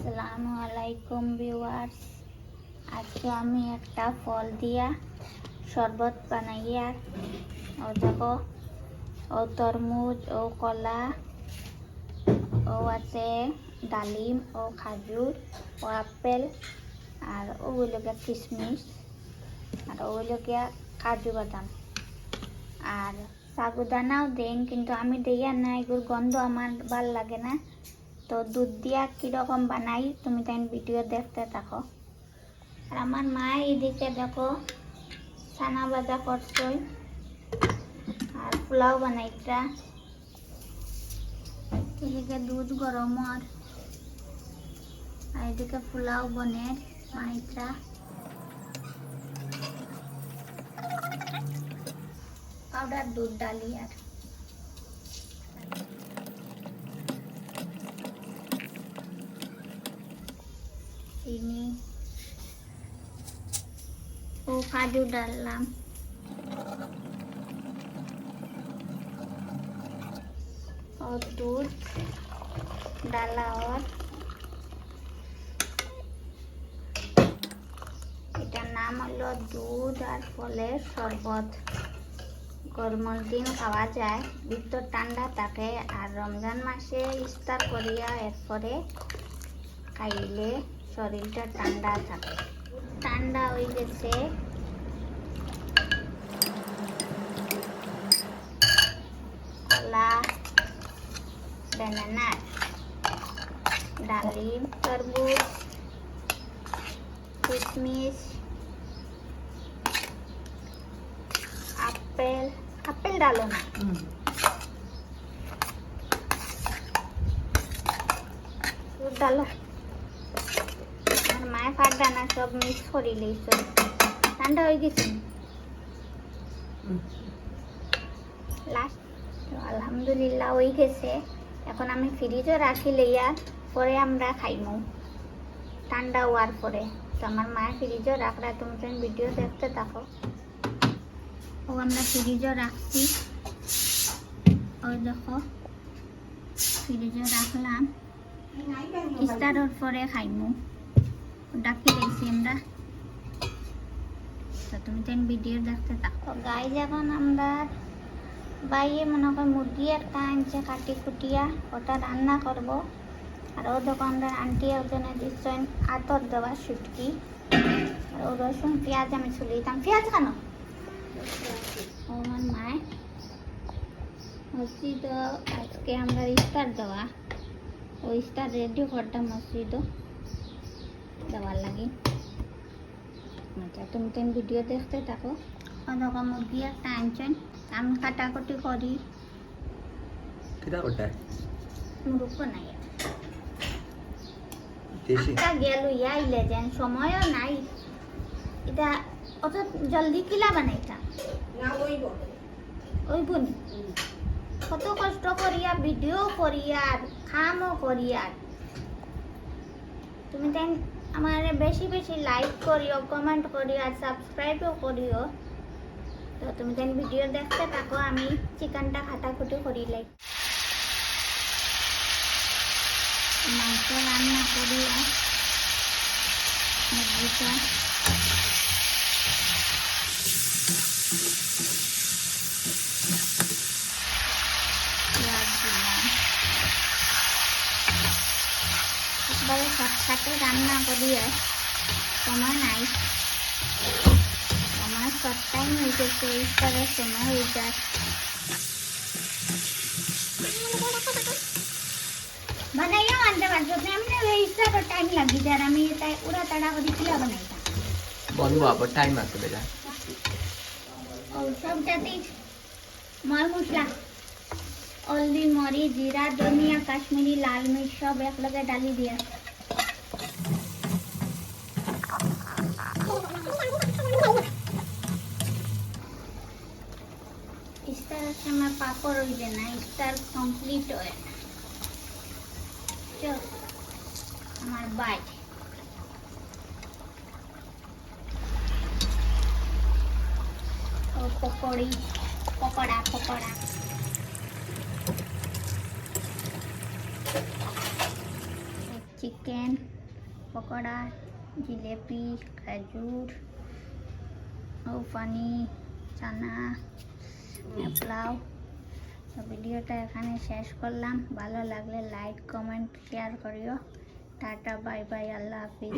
আসসালামু আলাইকুম ভিউয়ার্স। আজকে আমি একটা ফল দিয়া শরবত বানাইয়া ও দেখো ও তরমুজ, ও কলা, ও আছে ডালিম, ও খাজুর, ও আপেল, আর ওগুলোকে কিশমিশ আর ওগুলোকে কাজু বাদাম। আর সাগুদানাও দেন, কিন্তু আমি দেইয়া না এগুলোর গন্ধ আমার ভালো লাগে না। তো দুধ দিয়া কীরকম বানাই, তুমি তাই ভিডিও দেখতে থাকো। আর আমার মা এদিকে দেখো, ছানা ভাজা করছই আর পোলাও বানাইটা এদিকে দুধ গরম আর এদিকে পোলাও বনের মাইত্রা পাউডার দুধ, ডালি আর চিনি ও কাজু ডাললাম और दूध डाला और এটার নাম হলো দুধ আর ফলের শরবত গরমের দিন খাওয়া যায় ভিতর ঠান্ডা থাকে আর রমজান মাসে ইফতার করিয়া এরপরে খাইলে শরীরটা ঠান্ডা থাকে ঠান্ডা হয়ে গেছে কলা ব্যানানা ডালিম তরমুজ কিশমিশ আপেল আপেল ডালো না দুধ ডালো আর মায়ের ফাট দানা সব মিক্স করে লইছ ঠান্ডা হয়ে গেছে। লাস্ট, আলহামদুলিল্লাহ হয়ে গেছে। এখন আমি ফ্রিজও রাখি লইয়া পরে আমরা খাইমু। ঠান্ডা হওয়ার পরে। তো আমার মায়ের ফ্রিজও রাখরা তুমি তুমি ভিডিও দেখতে থাকো। ও আমরা ফ্রিজও রাখছি। ওই দেখো ফ্রিজও রাখলাম। ইস্তারের পরে খাইমু। ডাকি দিয়েছি আমরা। তো তুমি তো ভিডিও দেখতে থাকো। গাই যখন আমরা বাইরে মনে কর মুরগি একটা আনছে, কাটি কুটিয়া। ওটা রান্না করব। আর ও দোকানদার আন্টি ওজনে দিচ্ছেন আতর দেওয়া শুটকি। আর ও রসুন, পেঁয়াজ আমি ছুলে দিতাম। পেঁয়াজ কেন ও আমার মায় মসজিদ, আজকে আমরা ইফতার দেওয়া। ও ইফতার রেডি করতাম মসজিদ। দেওয়ার লাগে। আচ্ছা তুমি তো ভিডিও দেখতে থাকো? ওরকম মুরগি একটা আনছেন আমি কাটাকুটি করি। কিটা একটা গেল ইয়াইলে যেন সময়ও নাই। এটা অত জলদি কিলা বানাইতা? ওই বুনি কত কষ্ট করিয়া ভিডিও করিয়া খামও করিয়া। তুমি তাই আমার বেশি বেশি লাইক করিও কমেন্ট করিও আর সাবস্ক্রাইবও করিও। তো তুমি যেন ভিডিও দেখতে থাকো, আমি চিকেনটা খাটাখুটি করি লাই মাংস রান্না করি মুরগিটা পেঁয়াজ দিলাম একবারে সাথে রান্না করি আর সময় নাই। আমার শর্ট টাইম হয়ে গেছে ইফতারের সময় হয়ে যায় বানাইয়া আনতে পারছ। এমনি ইফতারের টাইম লাগি যায় আর আমি তাই ওরা তাড়া করে কিলা বানাইতাম বন্ধু আবার টাইম আছে বেটা। ও সবটাতেই মাল মশলা। হলদি মরি, জিরা, ধনিয়া, কাশ্মীরি, লাল মির্চ সব এক লগে ডালি দিয়া। ইস্তারের সময় পাপড় হইবে না ইস্তার কমপ্লিট হয়। না চল, আমার বাইক ও পকোড়ি, পকোড়া পকোড়া। চিকেন, পকোড়া, জিলেপি, খেজুর পানি চানা, পোলাও। তো ভিডিওটা এখানে শেষ করলাম। ভালো লাগলে লাইক কমেন্ট শেয়ার করিও। টাটা বাই বাই আল্লাহ হাফিজ।